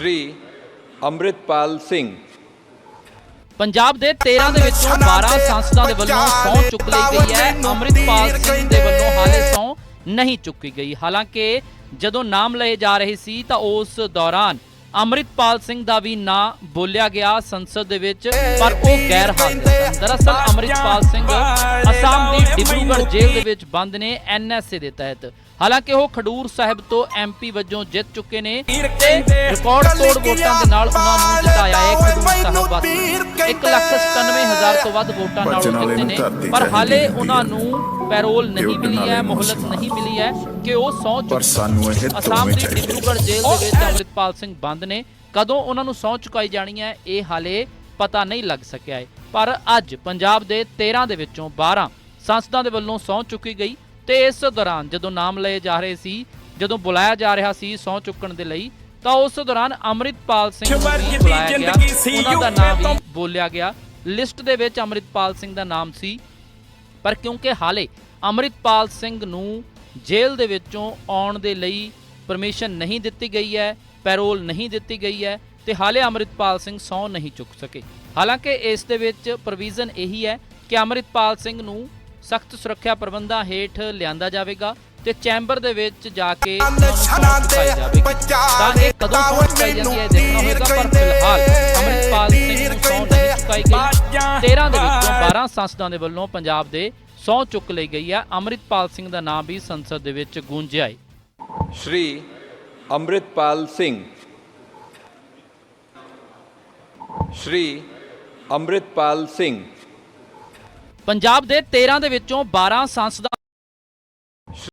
ਸ਼੍ਰੀ ਅੰਮ੍ਰਿਤਪਾਲ ਸਿੰਘ। ਪੰਜਾਬ ਦੇ 13 ਦੇ ਵਿੱਚੋਂ 12 ਸੰਸਦਾਂ ਦੇ ਵੱਲੋਂ ਸਹੁੰ ਚੁੱਕ ਲਈ ਗਈ ਹੈ। ਅੰਮ੍ਰਿਤਪਾਲ ਸਿੰਘ ਦੇ ਵੱਲੋਂ ਹਾਲੇ ਸਹੁੰ ਨਹੀਂ ਚੁੱਕੀ ਗਈ। ਹਾਲਾਂਕਿ ਜਦੋਂ ਨਾਮ ਲਏ ਜਾ ਰਹੇ ਸੀ ਤਾਂ ਉਸ ਦੌਰਾਨ ਅੰਮ੍ਰਿਤਪਾਲ ਸਿੰਘ ਦਾ ਵੀ ਨਾਂ ਬੋਲਿਆ ਗਿਆ ਸੰਸਦ ਦੇ ਵਿੱਚ, ਪਰ ਉਹ ਗੈਰ ਹਾਜ਼ਰ ਸਨ। ਦਰਅਸਲ ਅੰਮ੍ਰਿਤਪਾਲ ਸਿੰਘ ਅਸਾਮ ਦੀ ਡਿਬਰੂਗੜ੍ਹ ਜੇਲ੍ਹ ਦੇ ਵਿੱਚ ਬੰਦ ਨੇ ਐਨਐਸਏ ਦੇ ਤਹਿਤ। ਹਾਲਾਂਕਿ ਉਹ ਖਡੂਰ ਸਾਹਿਬ ਤੋਂ ਐਮਪੀ ਵਜੋਂ ਜਿੱਤ ਚੁੱਕੇ ਨੇ ਤੇ ਰਿਕਾਰਡ ਤੋੜ ਵੋਟਾਂ ਦੇ ਨਾਲ ਉਹਨਾਂ ਨੂੰ ਜਿਤਾਇਆ ਹੈ ਖਡੂਰ ਸਾਹਿਬ ਵਾਸੀ। 197000 ਤੋਂ ਵੱਧ ਵੋਟਾਂ ਨਾਲ ਜਿੱਤੇ ਨੇ। ਪਰ ਹਾਲੇ ਉਹਨਾਂ ਨੂੰ ਪੈਰੋਲ ਨਹੀਂ ਮਿਲੀ ਹੈ ਮੋਹਲਤ ਨਹੀਂ ਮਿਲੀ ਹੈ ਕਿ ਉਹ ਸਾਨੂੰ ਇਹ ਅਸਾਮ ਦੀ ਡਿਬਰੂਗੜ੍ਹ ਜੇਲ੍ਹ ਦੇ ਵਿੱਚ ਅੰਮ੍ਰਿਤਪਾਲ ਸਿੰਘ ਬੰਦ ਨੇ। ਕਦੋਂ ਉਹਨਾਂ ਨੂੰ ਸਹੁੰ ਚੁਕਾਈ ਜਾਣੀ ਹੈ ਇਹ ਹਾਲੇ ਪਤਾ ਨਹੀਂ ਲੱਗ ਸਕਿਆ ਹੈ। ਪਰ ਅੱਜ ਪੰਜਾਬ ਦੇ 13 ਦੇ ਵਿੱਚੋਂ 12 ਸੰਸਦਾਂ ਦੇ ਵੱਲੋਂ ਸਹੁੰ ਚੁੱਕੀ ਗਈ ਤੇ ਇਸ ਦੌਰਾਨ ਜਦੋਂ ਨਾਮ ਲਏ ਜਾ ਰਹੇ ਸੀ ਜਦੋਂ ਬੁਲਾਇਆ ਜਾ ਰਿਹਾ ਸੀ ਸਹੁੰ ਚੁੱਕਣ ਦੇ ਲਈ ਤਾਂ ਉਸ ਦੌਰਾਨ ਅੰਮ੍ਰਿਤਪਾਲ ਸਿੰਘ ਬੁਲਾਇਆ ਗਿਆ। ਉਹਨਾਂ ਦਾ ਨਾਮ ਵੀ ਬੋਲਿਆ ਗਿਆ। ਲਿਸਟ ਦੇ ਵਿੱਚ ਅੰਮ੍ਰਿਤਪਾਲ ਸਿੰਘ ਦਾ ਨਾਮ ਸੀ। ਪਰ ਕਿਉਂਕਿ ਹਾਲੇ ਅੰਮ੍ਰਿਤਪਾਲ ਸਿੰਘ ਨੂੰ ਜੇਲ੍ਹ ਦੇ ਵਿੱਚੋਂ ਆਉਣ ਦੇ ਲਈ ਪਰਮਿਸ਼ਨ ਨਹੀਂ ਦਿੱਤੀ ਗਈ ਹੈ ਪੈਰੋਲ ਨਹੀਂ ਦਿੱਤੀ ਗਈ ਹੈ ਤੇ ਹਾਲੇ ਅੰਮ੍ਰਿਤਪਾਲ ਸਿੰਘ ਸਹੁੰ ਨਹੀਂ ਚੁੱਕ ਸਕੇ। ਹਾਲਾਂਕਿ ਇਸ ਦੇ ਵਿੱਚ ਪ੍ਰੋਵੀਜ਼ਨ ਇਹੀ ਹੈ ਕਿ ਅੰਮ੍ਰਿਤਪਾਲ ਸਿੰਘ ਨੂੰ ਸਖਤ ਸੁਰੱਖਿਆ ਪ੍ਰਬੰਧਾਂ ਹੇਠ ਲਿਆਂਦਾ ਜਾਵੇਗਾ ਤੇ ਚੈਂਬਰ ਦੇ ਵਿੱਚ ਜਾ ਕੇ ਤਾਂ ਇਹ ਕਦੋਂ ਸਹੁੰ ਚੁਕਾਈ ਜਾਂਦੀ ਹੈ ਇਹ ਦੇਖਣਾ ਹੋਵੇਗਾ ਪਰ ਫਿਲਹਾਲ ਅੰਮ੍ਰਿਤਪਾਲ ਸਿੰਘ ਨੂੰ ਸਹੁੰ ਨਹੀਂ ਚੁਕਾਈ ਗਈ। 13 ਦੇ ਵਿੱਚੋਂ 12 ਸੰਸਦਾਂ ਦੇ ਵੱਲੋਂ ਪੰਜਾਬ ਦੇ ਸਹੁੰ ਚੁੱਕ ਲਈ ਗਈ ਹੈ। ਅੰਮ੍ਰਿਤਪਾਲ ਸਿੰਘ ਦਾ ਨਾਮ ਵੀ ਸੰਸਦ ਦੇ ਵਿੱਚ ਗੂੰਜਿਆ ਹੈ ਸ਼੍ਰੀ ਅੰਮ੍ਰਿਤਪਾਲ ਸਿੰਘ ਸ਼੍ਰੀ ਅੰਮ੍ਰਿਤਪਾਲ ਸਿੰਘ। ਪੰਜਾਬ ਦੇ 13 ਦੇ ਵਿੱਚੋਂ 12 ਸੰਸਦਾਂ